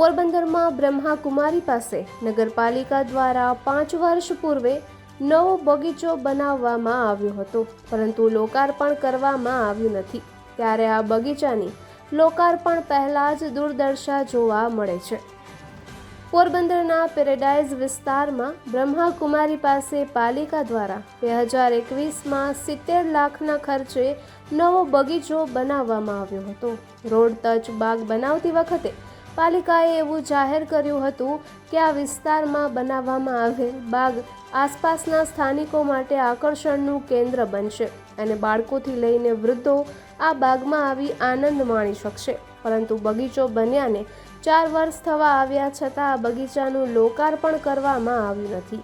પોરબંદરમાં બ્રહ્માકુમારી પાસે નગરપાલિકા દ્વારા પાંચ વર્ષ પૂર્વે નવો બગીચો બનાવવામાં આવ્યો હતો. પરંતુ લોકાર્પણ કરવામાં આવ્યું નથી. ત્યારે આ બગીચાની લોકાર્પણ પહેલાં જ દુર્દશા જોવા મળે છે. પોરબંદરના પેરેડાઇઝ વિસ્તારમાં બ્રહ્માકુમારી પાસે પાલિકા દ્વારા બે હજાર એકવીસમાં સિત્તેર લાખના ખર્ચે નવો બગીચો બનાવવામાં આવ્યો હતો. રોડ ટચ બાગ બનાવતી વખતે પાલિકાએ એવું જાહેર કર્યું હતું કે આ વિસ્તારમાં બનાવવામાં આવેલ બાગ આસપાસના સ્થાનિકો માટે આકર્ષણનું કેન્દ્ર બનશે અને બાળકોથી લઈને વૃદ્ધો આ બાગમાં આવી આનંદ માણી શકશે. પરંતુ બગીચો બન્યાને ચાર વર્ષ થવા આવ્યા છતાં આ બગીચાનું લોકાર્પણ કરવામાં આવ્યું નથી.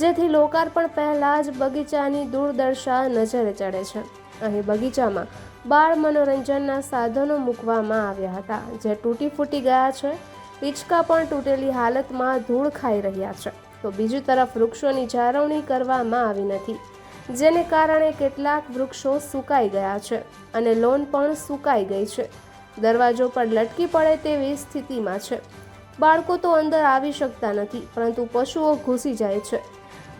જેથી લોકાર્પણ પહેલાં જ બગીચાની દુર્દશા નજરે ચડે છે. અહીં બગીચામાં બાળ મનોરંજનના સાધનો મૂકવામાં આવ્યા હતા. જે તૂટી ફૂટી ગયા છે, હિંચકા પણ તૂટેલી હાલતમાં ધૂળ ખાઈ રહ્યા છે. તો બીજી તરફ વૃક્ષોની જાળવણી કરવામાં આવી નથી, જેને કારણે કેટલાક વૃક્ષો સુકાઈ ગયા છે અને લોન પણ સુકાઈ ગઈ છે. દરવાજો પર લટકી પડે તેવી સ્થિતિમાં છે. બાળકો તો અંદર આવી શકતા નથી, પરંતુ પશુઓ ઘૂસી જાય છે.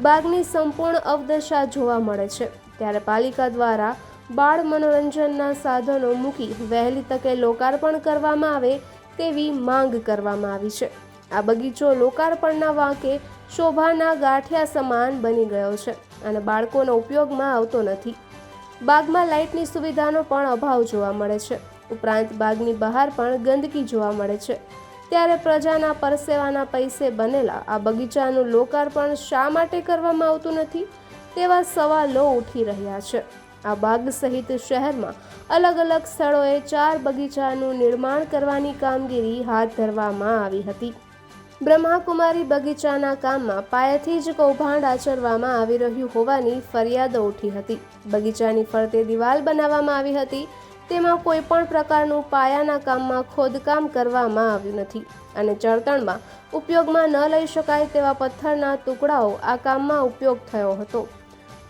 બાગની સંપૂર્ણ અવદશા જોવા મળે છે. ત્યારે પાલિકા દ્વારા બાળ મનોરંજનના સાધનો મૂકી વહેલી તકે લોકાર્પણ કરવામાં આવે તેવી માંગ કરવામાં આવી છે. આ બગીચો લોકાર્પણના વાંકે શોભાના ગાંઠિયા સમાન બની ગયો છે અને બાળકોનો ઉપયોગમાં આવતો નથી. બાગમાં લાઇટની સુવિધાનો પણ અભાવ જોવા મળે છે. ઉપરાંત બાગની બહાર પણ ગંદકી જોવા મળે છે. ત્યારે પ્રજાના પરસેવાના પૈસે બનેલા આ બગીચાનું લોકાર્પણ શા માટે કરવામાં આવતું નથી તેવા સવાલો ઉઠી રહ્યા છે. આ બાગ સહિત શહેરમાં અલગ અલગ સ્થળોએ ચાર બગીચાનું નિર્માણ કરવાની કામગીરી હાથ ધરવામાં આવી હતી. બ્રહ્માકુમારી બગીચાના કામમાં પાયાથી જ કૌભાંડ આચરવામાં આવી રહ્યું હોવાની ફરિયાદો ઉઠી હતી. બગીચાની ફરતે દિવાલ બનાવવામાં આવી હતી. તેમાં કોઈ પણ પ્રકારનું પાયાના કામમાં ખોદકામ કરવામાં આવ્યું નથી અને ચળતણમાં ઉપયોગમાં ન લઈ શકાય તેવા પથ્થરના ટુકડાઓ આ કામમાં ઉપયોગ થયો હતો.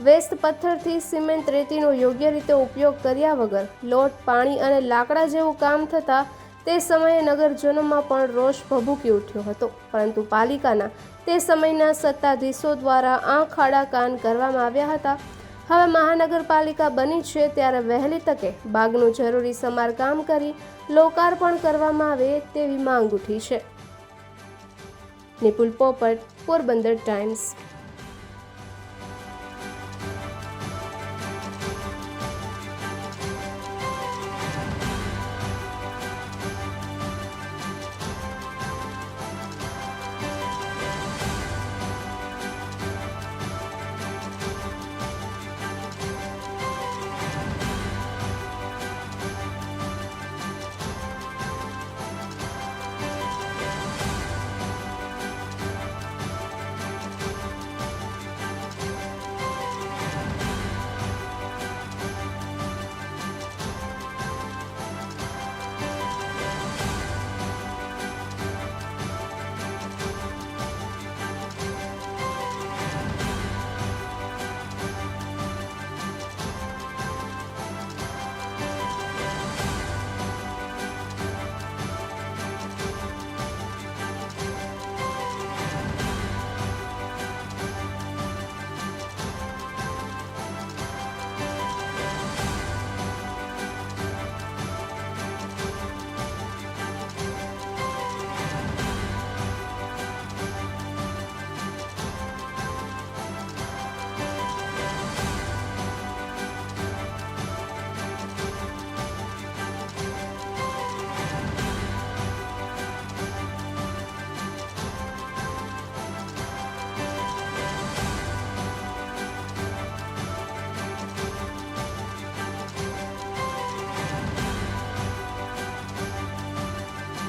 વેસ્ટ પથ્થરથી સિમેન્ટ રેતીનો યોગ્ય રીતે ઉપયોગ કર્યા વગર લોટ, પાણી અને લાકડા જેવું કામ થતાં તે સમયે નગરજનોમાં પણ રોષ ભભૂકી ઉઠ્યો હતો. પરંતુ પાલિકાના તે સમયના સત્તાધીશો દ્વારા આંખ આડા કાન કરવામાં આવ્યા હતા. હવે મહાનગરપાલિકા બની છે ત્યારે વહેલી તકે બાગનું જરૂરી સમારકામ કરી લોકાર્પણ કરવામાં આવે તેવી માંગ ઉઠી છે. નિપુલ પોપટ, પોરબંદર ટાઈમ્સ.